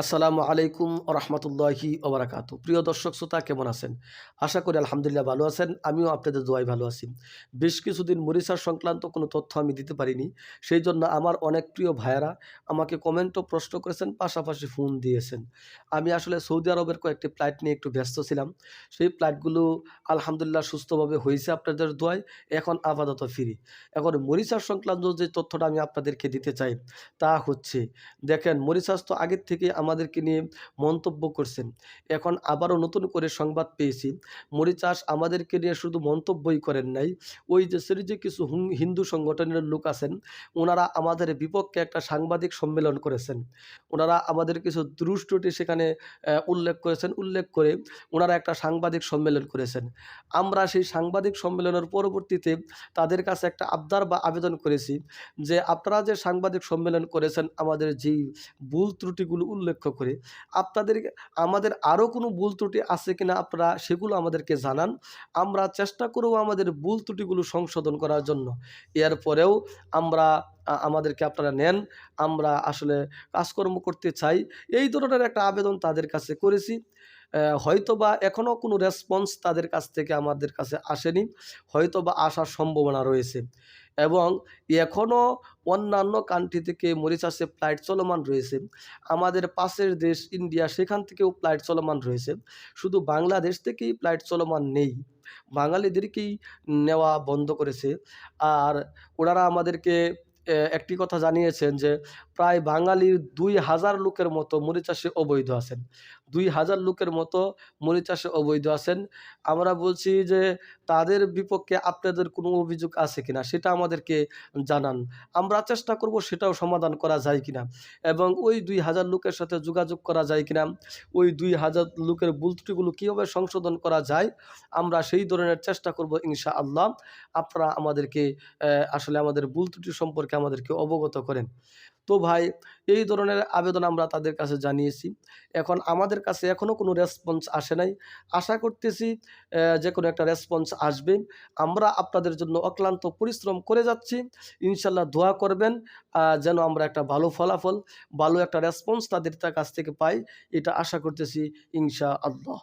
আসসালামু আলাইকুম রহমতুল্লাহি ওবরাকাত প্রিয় দর্শক শ্রোতা, কেমন আছেন? আশা করি আলহামদুলিল্লাহ ভালো আছেন, আমিও আপনাদের দোয়াই ভালো আছি। বেশ কিছুদিন মরিচার সংক্রান্ত কোনো তথ্য আমি দিতে পারিনি, সেই জন্য আমার অনেক প্রিয় ভাইয়েরা আমাকে কমেন্টও প্রশ্ন করেছেন, পাশাপাশি ফোন দিয়েছেন। আমি আসলে সৌদি আরবের কয়েকটি ফ্লাইট নিয়ে একটু ব্যস্ত ছিলাম, সেই ফ্লাইটগুলো আলহামদুলিল্লাহ সুস্থভাবে হয়েছে আপনাদের দোয়ায়, এখন আপাতত ফিরি। এখন মরিচার সংক্রান্ত যে তথ্যটা আমি আপনাদেরকে দিতে চাই, তা হচ্ছে, দেখেন মরিচাস তো আগের থেকে আমাদেরকে নিয়ে মন্তব্য করছেন। এখন আবারও নতুন করে সংবাদ পেয়েছি মরিচাস আমাদেরকে নিয়ে শুধু মন্তব্যই করেন নাই, ওই যে যে কিছু হিন্দু সংগঠনের লোক আছেন, ওনারা আমাদের বিপক্ষে একটা সাংবাদিক সম্মেলন করেছেন। ওনারা আমাদের কিছু দুষ্টটি সেখানে উল্লেখ করেছেন, উল্লেখ করে ওনারা একটা সাংবাদিক সম্মেলন করেছেন। আমরা সেই সাংবাদিক সম্মেলনের পরবর্তীতে তাদের কাছে একটা আবদার বা আবেদন করেছি যে, আপনারা যে সাংবাদিক সম্মেলন করেছেন, আমাদের যেই ভুল ত্রুটিগুলো উল্লেখ করে। আপনাদের আমাদের আরও কোনো ভুল ত্রুটি আছে কিনা আপনারা সেগুলো আমাদেরকে জানান। আমরা চেষ্টা করব আমাদের ভুল ত্রুটিগুলো সংশোধন করার জন্য। এরপরেও আমরা আমাদেরকে আপনারা নেন। আমরা আসলে কাজকর্ম করতে চাই। এই ধরনের একটা আবেদন তাদের কাছে করেছি। আহ, হয়তো বা এখনও কোনো রেসপন্স তাদের কাছ থেকে আমাদের কাছে আসেনি। হয়তো বা আসার সম্ভাবনা রয়েছে। এবং এখনও অন্যান্য কান্ট্রি থেকে মরিশাসে ফ্লাইট চলমান রয়েছে। আমাদের পাশের দেশ ইন্ডিয়া সেখান থেকেও ফ্লাইট চলমান রয়েছে। শুধু বাংলাদেশ থেকেই ফ্লাইট চলমান নেই। বাঙালিদেরকেই নেওয়া বন্ধ করেছে। আর ওনারা আমাদেরকে একটি কথা জানিয়েছেন যে, প্রায় বাঙালির দুই হাজার লোকের মতো মরিচাষে অবৈধ আছেন। দুই হাজার লোকের মতো মরিচাষে অবৈধ আছেন। আমরা বলছি যে, তাদের বিপক্ষে আপনাদের কোনো অভিযোগ আছে কিনা সেটা আমাদেরকে জানান। আমরা চেষ্টা করব সেটাও সমাধান করা যায় কিনা এবং ওই দুই হাজার লোকের সাথে যোগাযোগ করা যায় কিনা, ওই দুই হাজার লোকের ভুল ত্রুটিগুলো কীভাবে সংশোধন করা যায়, আমরা সেই ধরনের চেষ্টা করব ইনশা আল্লাহ আপনারা আমাদেরকে আসলে আমাদের ভুল ত্রুটি সম্পর্কে আমাদেরকে অবগত করেন। তো ভাই, এই ধরনের আবেদন আমরা তাদের কাছে জানিয়েছি। এখন আমাদের কাছে এখনও কোনো রেসপন্স আসে নাই। আশা করতেছি যে কোনো একটা রেসপন্স আসবে। আমরা আপনাদের জন্য অক্লান্ত পরিশ্রম করে যাচ্ছি। ইনশাল্লাহ দোয়া করবেন যেন আমরা একটা ভালো ফলাফল, ভালো একটা রেসপন্স তাদের কাছ থেকে পাই। এটা আশা করতেছি ইনশা আল্লাহ